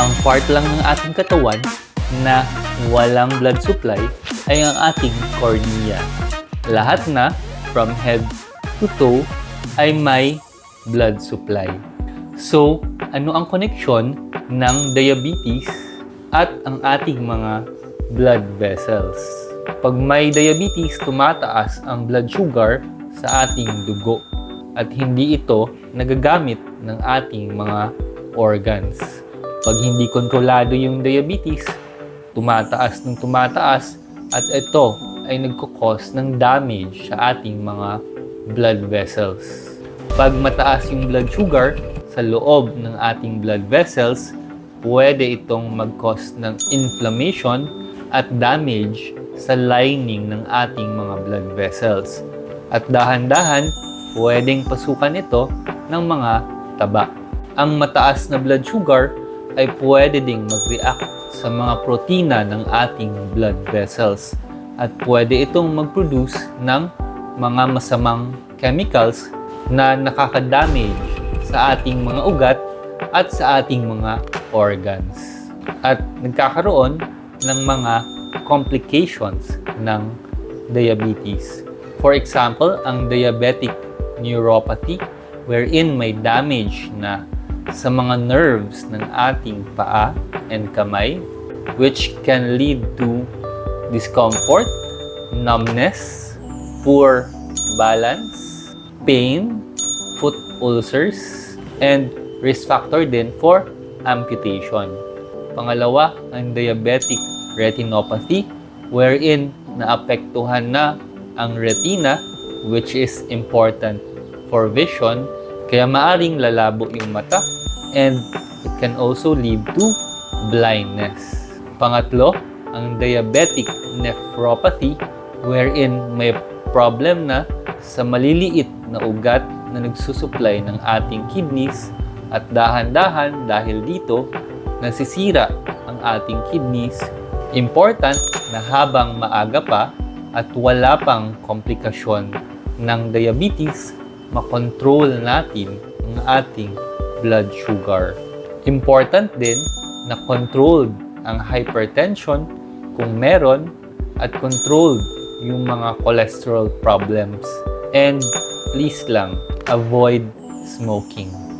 Ang part lang ng ating katawan na walang blood supply ay ang ating cornea. Lahat na from head to toe ay may blood supply. So, ano ang koneksyon ng diabetes at ang ating mga blood vessels? Pag may diabetes, tumataas ang blood sugar sa ating dugo at hindi ito nagagamit ng ating mga organs. Pag hindi kontrolado yung diabetes, tumataas ng tumataas at ito ay nagkukos ng damage sa ating mga blood vessels. Pag mataas yung blood sugar sa loob ng ating blood vessels, pwede itong mag-cause ng inflammation at damage sa lining ng ating mga blood vessels. At dahan-dahan, pwedeng pasukan ito ng mga taba. Ang mataas na blood sugar ay pwede ding mag-react sa mga protina ng ating blood vessels at pwede itong mag-produce ng mga masamang chemicals na nakakadamage sa ating mga ugat at sa ating mga organs. At nagkakaroon ng mga complications ng diabetes. For example, ang diabetic neuropathy wherein may damage na sa mga nerves ng ating paa and kamay which can lead to discomfort, numbness, poor balance, pain, foot ulcers, and risk factor din for amputation. Pangalawa, ang diabetic retinopathy wherein naapektuhan na ang retina which is important for vision kaya maaring lalabo yung mata and it can also lead to blindness. Pangatlo, ang diabetic nephropathy wherein may problem na sa maliliit na ugat na nagsusupply ng ating kidneys at dahan-dahan dahil dito nasisira ang ating kidneys. Important na habang maaga pa at wala pang komplikasyon ng diabetes, makontrol natin ang ating blood sugar. Important din na controlled ang hypertension kung meron at controlled yung mga cholesterol problems. And please lang, avoid smoking.